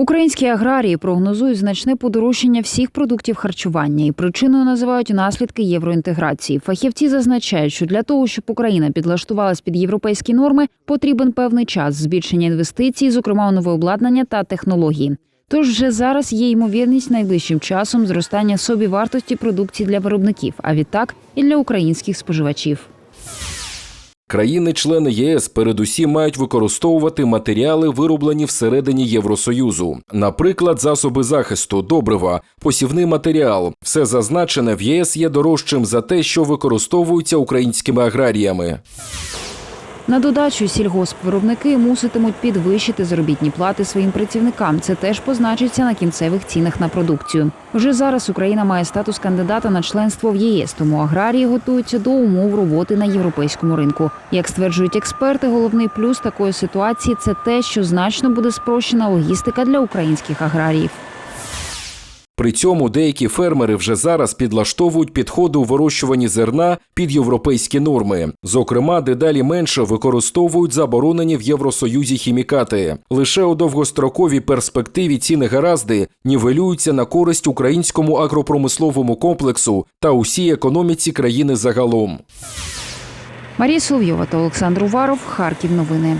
Українські аграрії прогнозують значне подорожчання всіх продуктів харчування і причиною називають наслідки євроінтеграції. Фахівці зазначають, що для того, щоб Україна підлаштувалась під європейські норми, потрібен певний час збільшення інвестицій, зокрема у нове обладнання та технології. Тож вже зараз є ймовірність найближчим часом зростання собівартості продукції для виробників, а відтак і для українських споживачів. Країни-члени ЄС передусім мають використовувати матеріали, вироблені всередині Євросоюзу, наприклад, засоби захисту, добрива, посівний матеріал. Все зазначене в ЄС є дорожчим за те, що використовується українськими аграріями. На додачу сільгоспвиробники муситимуть підвищити заробітні плати своїм працівникам. Це теж позначиться на кінцевих цінах на продукцію. Вже зараз Україна має статус кандидата на членство в ЄС, тому аграрії готуються до умов роботи на європейському ринку. Як стверджують експерти, головний плюс такої ситуації це те, що значно буде спрощена логістика для українських аграріїв. При цьому деякі фермери вже зараз підлаштовують підходи у вирощуванні зерна під європейські норми. Зокрема, дедалі менше використовують заборонені в Євросоюзі хімікати. Лише у довгостроковій перспективі ці негаразди нівелюються на користь українському агропромисловому комплексу та усій економіці країни загалом. Марія Соловйова та Олександр Уваров. Харків. Новини.